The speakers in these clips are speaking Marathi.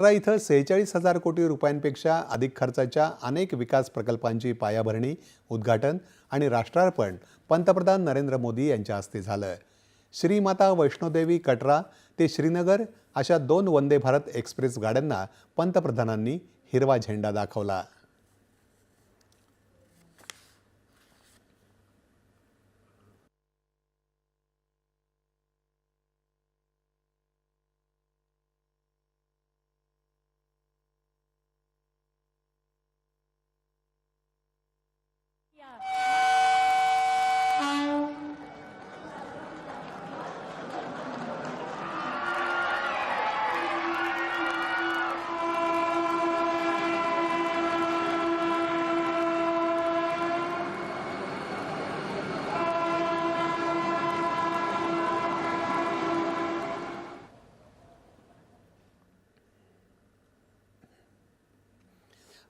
कटरा इथं सेहेचाळीस हजार कोटी रुपयांपेक्षा अधिक खर्चाच्या अनेक विकास प्रकल्पांची पायाभरणी उद्घाटन आणि राष्ट्रार्पण पंतप्रधान नरेंद्र मोदी यांच्या हस्ते झालं. श्रीमाता वैष्णोदेवी कटरा ते श्रीनगर अशा दोन वंदे भारत एक्सप्रेस गाड्यांना पंतप्रधानांनी हिरवा झेंडा दाखवला.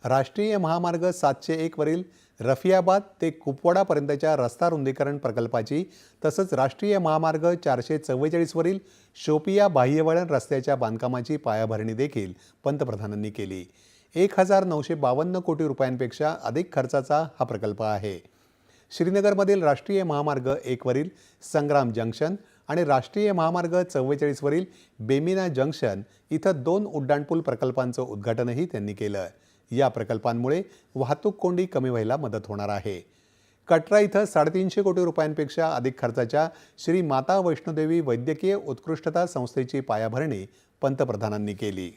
राष्ट्रीय महामार्ग सातशे एकवरील रफियाबाद ते कुपवाडापर्यंतच्या रस्ता रुंदीकरण प्रकल्पाची तसंच राष्ट्रीय महामार्ग चारशे चव्वेचाळीसवरील शोपिया बाह्यवळण रस्त्याच्या बांधकामाची पायाभरणी देखील पंतप्रधानांनी केली. एक हजार नऊशे बावन्न कोटी रुपयांपेक्षा अधिक खर्चाचा हा प्रकल्प आहे. श्रीनगरमधील राष्ट्रीय महामार्ग एकवरील संग्राम जंक्शन आणि राष्ट्रीय महामार्ग चव्वेचाळीसवरील बेमिना जंक्शन इथं दोन उड्डाणपूल प्रकल्पांचं उद्घाटनही त्यांनी केलं. या प्रकल्पांमुळे वाहतूक कोंडी कमी व्हायला मदत होणार आहे. कटरा इथं साडेतीनशे कोटी रुपयांपेक्षा अधिक खर्चाच्या श्री माता वैष्णोदेवी वैद्यकीय उत्कृष्टता संस्थेची पायाभरणी पंतप्रधानांनी केली.